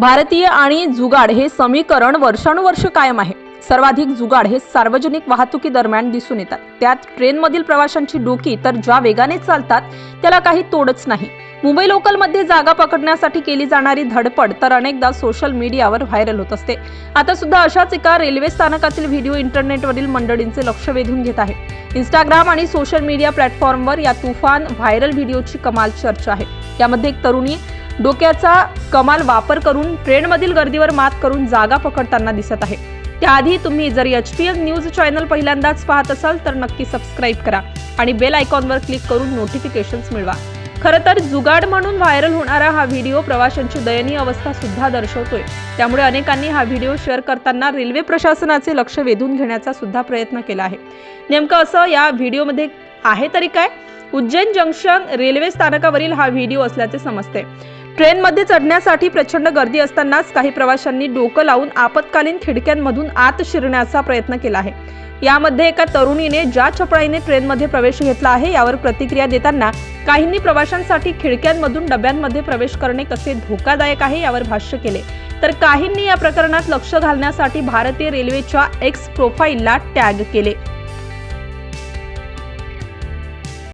भारतीय आणि जुगाड हे समीकरण वर्षानुवर्ष कायम आहे. सर्वाधिक जुगाड हे सार्वजनिक वाहतुकी दरम्यान दिसून येतात. त्यात ट्रेनमधील प्रवाशांची डोकी तर ज्या वेगाने चालतात त्याला काही तोडच नाही. मुंबई लोकलमध्ये जागा पकडण्यासाठी केली जाणारी धडपड तर अनेकदा सोशल मीडियावर व्हायरल होत असते. आता सुद्धा अशाच एका रेल्वे स्थानकातील व्हिडिओ इंटरनेटवरील मंडळींचे लक्ष वेधून घेत आहे. इंस्टाग्राम आणि सोशल मीडिया प्लॅटफॉर्मवर या तुफान व्हायरल व्हिडिओची कमाल चर्चा आहे. यामध्ये एक तरुणी डोक्याचा कमाल वापर करून ट्रेनमधील गर्दीवर मात करून जागा पकडताना दिसत आहे. त्याआधी तुम्ही जर H P L news channel पहिल्यांदाच पाहत असाल तर नक्की सबस्क्राईब करा आणि बेल आयकॉनवर क्लिक करून नोटिफिकेशन्स मिळवा. खरं तर जुगाड म्हणून व्हायरल होणारा हा व्हिडिओ प्रवाशांची दयनीय अवस्था सुद्धा दर्शवतोय. त्यामुळे अनेकांनी हा व्हिडिओ शेअर करताना रेल्वे प्रशासनाचे लक्ष वेधून घेण्याचा सुद्धा प्रयत्न केला आहे. नेमकं असं या व्हिडिओमध्ये आहे तरी काय? उज्जैन जंक्शन रेल्वे स्थानकावरील हा व्हिडिओ असल्याचे समजते ट्रेनमध्ये चढण्यासाठी प्रचंड गर्दी असतानाच काही प्रवाशांनी डोकं लावून आपत्कालीन खिडक्यांमधून आत शिरण्याचा प्रयत्न केला आहे. यामध्ये एका तरुणीने ज्या चपळाईने ट्रेनमध्ये प्रवेश घेतला आहे यावर प्रतिक्रिया देताना काहींनी प्रवाशांसाठी खिडक्यांमधून डब्यांमध्ये प्रवेश करणे कसे धोकादायक आहे यावर भाष्य केले. तर काहींनी या प्रकरणात लक्ष घालण्यासाठी भारतीय रेल्वेच्या एक्स प्रोफाईलला टॅग केले.